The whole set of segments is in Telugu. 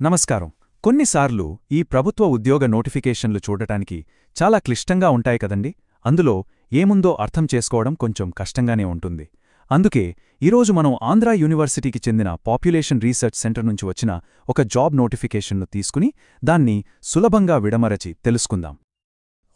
నమస్కారం. కొన్నిసార్లు ఈ ప్రభుత్వ ఉద్యోగ నోటిఫికేషన్లు చూడటానికి చాలా క్లిష్టంగా ఉంటాయి కదండి. అందులో ఏముందో అర్థం చేసుకోవడం కొంచెం కష్టంగానే ఉంటుంది. అందుకే ఈరోజు మనం ఆంధ్రా యూనివర్సిటీకి చెందిన పాపులేషన్ రీసెర్చ్ సెంటర్ నుంచి వచ్చిన ఒక జాబ్ నోటిఫికేషన్ను తీసుకుని దాన్ని సులభంగా విడమరచి తెలుసుకుందాం.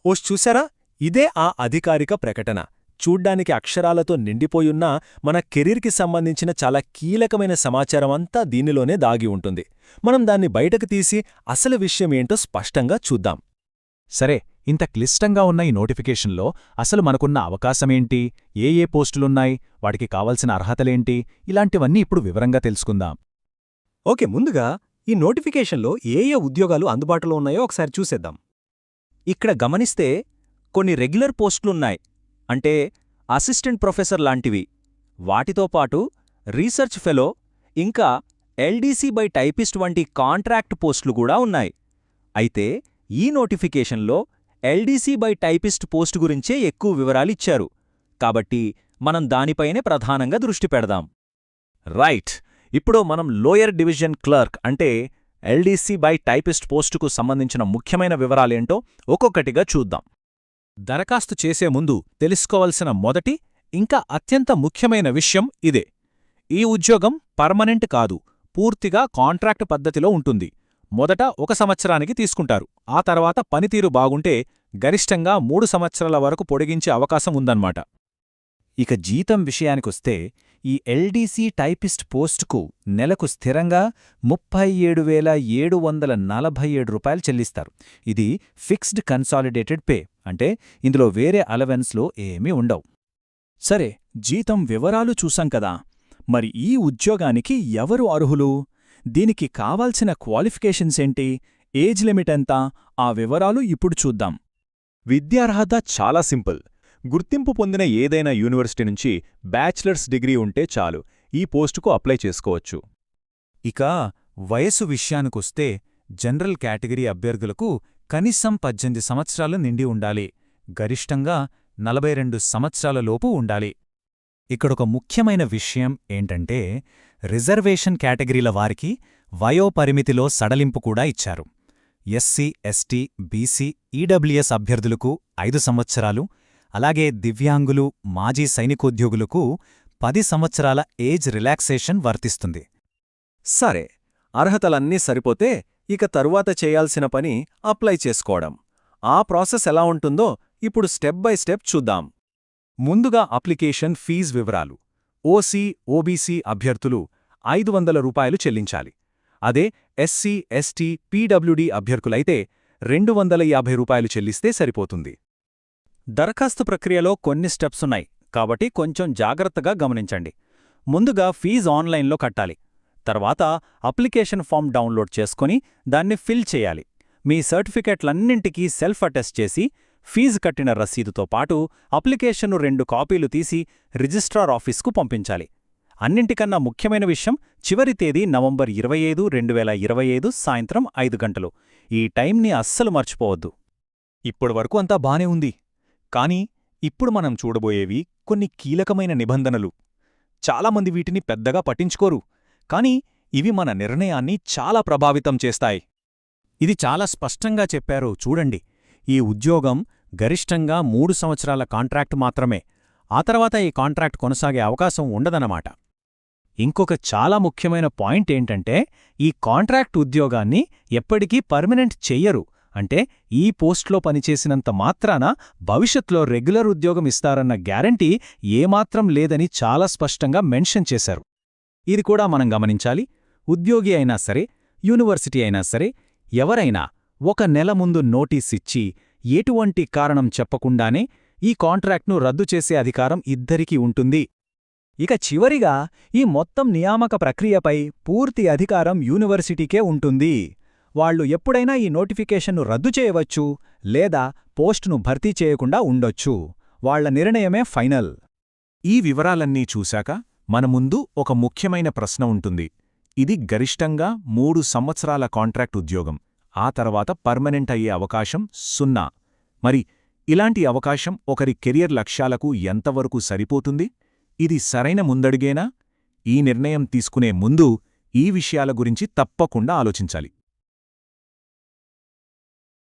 ఓష్ చూశారా? ఇదే ఆ అధికారిక ప్రకటన. చూడ్డానికి అక్షరాలతో నిండిపోయున్న మన కెరీర్కి సంబంధించిన చాలా కీలకమైన సమాచారం అంతా దీనిలోనే దాగి ఉంటుంది. మనం దాన్ని బయటకు తీసి అసలు విషయం ఏంటో స్పష్టంగా చూద్దాం. సరే ఇంత క్లిష్టంగా ఉన్న ఈ నోటిఫికేషన్లో అసలు మనకున్న అవకాశమేంటి? ఏ ఏ పోస్టులున్నాయి? వాటికి కావలసిన అర్హతలేంటి? ఇలాంటివన్నీ ఇప్పుడు వివరంగా తెలుసుకుందాం. ఓకే ముందుగా ఈ నోటిఫికేషన్లో ఏ ఏ ఉద్యోగాలు అందుబాటులో ఉన్నాయో ఒకసారి చూసేద్దాం. ఇక్కడ గమనిస్తే కొన్ని రెగ్యులర్ పోస్టులున్నాయి. అంటే అసిస్టెంట్ ప్రొఫెసర్ లాంటివి. వాటితో పాటు రీసెర్చ్ ఫెలో ఇంకా ఎల్డీసీ బై టైపిస్ట్ వంటి కాంట్రాక్ట్ పోస్టులు కూడా ఉన్నాయి. అయితే ఈ నోటిఫికేషన్లో ఎల్డీసీ బై టైపిస్ట్ పోస్ట్ గురించే ఎక్కువ వివరాలిచ్చారు కాబట్టి మనం దానిపైనే ప్రధానంగా దృష్టి పెడదాం. రైట్. ఇప్పుడు మనం లోయర్ డివిజన్ క్లర్క్ అంటే ఎల్డీసీ బై టైపిస్ట్ పోస్టుకు సంబంధించిన ముఖ్యమైన వివరాలేంటో ఒక్కొక్కటిగా చూద్దాం. దరఖాస్తు చేసే ముందు తెలుసుకోవలసిన మొదటి ఇంకా అత్యంత ముఖ్యమైన విషయం ఇదే. ఈ ఉద్యోగం పర్మనెంట్ కాదు పూర్తిగా కాంట్రాక్ట్ పద్ధతిలో ఉంటుంది. మొదట ఒక సంవత్సరానికి తీసుకుంటారు. ఆ తర్వాత పనితీరు బాగుంటే గరిష్టంగా మూడు సంవత్సరాల వరకు పొడిగించే అవకాశం ఉందన్నమాట. ఇక జీతం విషయానికొస్తే ఈ ఎల్డీసీ టైపిస్ట్ పోస్టుకు నెలకు స్థిరంగా ముప్పై ఏడు వేల ఏడు వందల నలభై ఏడు రూపాయలు చెల్లిస్తారు. ఇది ఫిక్స్డ్ కన్సాలిడేటెడ్ పే. అంటే ఇందులో వేరే అలవెన్స్లో ఏమీ ఉండవు. సరే జీతం వివరాలు చూసాం కదా. మరి ఈ ఉద్యోగానికి ఎవరు అర్హులు? దీనికి కావాల్సిన క్వాలిఫికేషన్స్ ఏంటి? ఏజ్ లిమిట్ ఎంత? ఆ వివరాలు ఇప్పుడు చూద్దాం. విద్యార్హత చాలా సింపుల్. గుర్తింపు పొందిన ఏదైనా యూనివర్సిటీ నుంచి బ్యాచిలర్స్ డిగ్రీ ఉంటే చాలు. ఈ పోస్టుకు అప్లై చేసుకోవచ్చు. ఇక వయసు విషయానికొస్తే జనరల్ కేటగిరీ అభ్యర్థులకు కనీసం పద్దెనిమిది సంవత్సరాలు నిండి ఉండాలి. గరిష్టంగా నలభై రెండు సంవత్సరాలలోపు ఉండాలి. ఇక్కడొక ముఖ్యమైన విషయం ఏంటంటే రిజర్వేషన్ కేటగిరీల వారికి వయోపరిమితిలో సడలింపు కూడా ఇచ్చారు. ఎస్సీ ఎస్టీ బీసీ ఈడబ్ల్యూఎస్ అభ్యర్థులకు ఐదు సంవత్సరాలు అలాగే దివ్యాంగులు మాజీ సైనికోద్యోగులకు పది సంవత్సరాల ఏజ్ రిలాక్సేషన్ వర్తిస్తుంది. సరే అర్హతలన్నీ సరిపోతే ఇక తరువాత చేయాల్సిన పని అప్లై చేసుకోవడం. ఆ ప్రాసెస్ ఎలా ఉంటుందో ఇప్పుడు స్టెప్ బై స్టెప్ చూద్దాం. ముందుగా అప్లికేషన్ ఫీజ్ వివరాలు. ఓసీ ఓబీసీ అభ్యర్థులు ఐదు వందల రూపాయలు చెల్లించాలి. అదే ఎస్సీ ఎస్టీ పీడబ్ల్యూడీ అభ్యర్థులైతే రెండు వందల యాభై రూపాయలు చెల్లిస్తే సరిపోతుంది. దరఖాస్తు ప్రక్రియలో కొన్ని స్టెప్స్ ఉన్నాయి కాబట్టి కొంచెం జాగ్రత్తగా గమనించండి. ముందుగా ఫీజు ఆన్లైన్లో కట్టాలి. తర్వాత అప్లికేషన్ ఫామ్ డౌన్లోడ్ చేసుకుని దాన్ని ఫిల్ చేయాలి. మీ సర్టిఫికెట్లన్నింటికీ సెల్ఫ్ అటెస్ట్ చేసి ఫీజు కట్టిన రసీదుతో పాటు అప్లికేషన్ను రెండు కాపీలు తీసి రిజిస్ట్రార్ ఆఫీస్కు పంపించాలి. అన్నింటికన్నా ముఖ్యమైన విషయం చివరి తేదీ నవంబర్ ఇరవై ఐదు రెండు వేల ఇరవై ఐదు సాయంత్రం ఐదు గంటలు. ఈ టైంని అస్సలు మర్చిపోవద్దు. ఇప్పటివరకు అంతా బానే ఉంది. కానీ ఇప్పుడు మనం చూడబోయేవి కొన్ని కీలకమైన నిబంధనలు. చాలామంది వీటిని పెద్దగా పట్టించుకోరు. కానీ ఇవి మన నిర్ణయాన్ని చాలా ప్రభావితం చేస్తాయి. ఇది చాలా స్పష్టంగా చెప్పారు చూడండి. ఈ ఉద్యోగం గరిష్టంగా మూడు సంవత్సరాల కాంట్రాక్ట్ మాత్రమే. ఆ తర్వాత ఈ కాంట్రాక్ట్ కొనసాగే అవకాశం ఉండదన్నమాట. ఇంకొక చాలా ముఖ్యమైన పాయింట్ ఏంటంటే ఈ కాంట్రాక్ట్ ఉద్యోగాన్ని ఎప్పటికీ పర్మనెంట్ చెయ్యరు. అంటే ఈ పోస్ట్లో పనిచేసినంత మాత్రాన భవిష్యత్లో రెగ్యులర్ ఉద్యోగం ఇస్తారన్న గ్యారంటీ ఏమాత్రం లేదని చాలా స్పష్టంగా మెన్షన్ చేశారు. ఇది కూడా మనం గమనించాలి. ఉద్యోగి అయినా సరే యూనివర్సిటీ అయినా సరే ఎవరైనా ఒక నెల ముందు నోటీస్ ఇచ్చి ఎటువంటి కారణం చెప్పకుండానే ఈ కాంట్రాక్ట్ను రద్దు చేసే అధికారం ఇద్దరికీ ఉంటుంది. ఇక చివరిగా ఈ మొత్తం నియామక ప్రక్రియపై పూర్తి అధికారం యూనివర్సిటీకే ఉంటుంది. వాళ్ళు ఎప్పుడైనా ఈ నోటిఫికేషన్ను రద్దు చేయవచ్చు లేదా పోస్టును భర్తీ చేయకుండా ఉండొచ్చు. వాళ్ళ నిర్ణయమే ఫైనల్. ఈ వివరాలన్నీ చూశాక మన ముందు ఒక ముఖ్యమైన ప్రశ్న ఉంటుంది. ఇది గరిష్టంగా మూడు సంవత్సరాల కాంట్రాక్ట్ ఉద్యోగం. ఆ తర్వాత పర్మనెంట్ అయ్యే అవకాశం సున్నా. మరి ఇలాంటి అవకాశం ఒకరి కెరియర్ లక్ష్యాలకు ఎంతవరకు సరిపోతుంది? ఇది సరైన ముందడుగేనా? ఈ నిర్ణయం తీసుకునే ముందు ఈ విషయాల గురించి తప్పకుండా ఆలోచించాలి.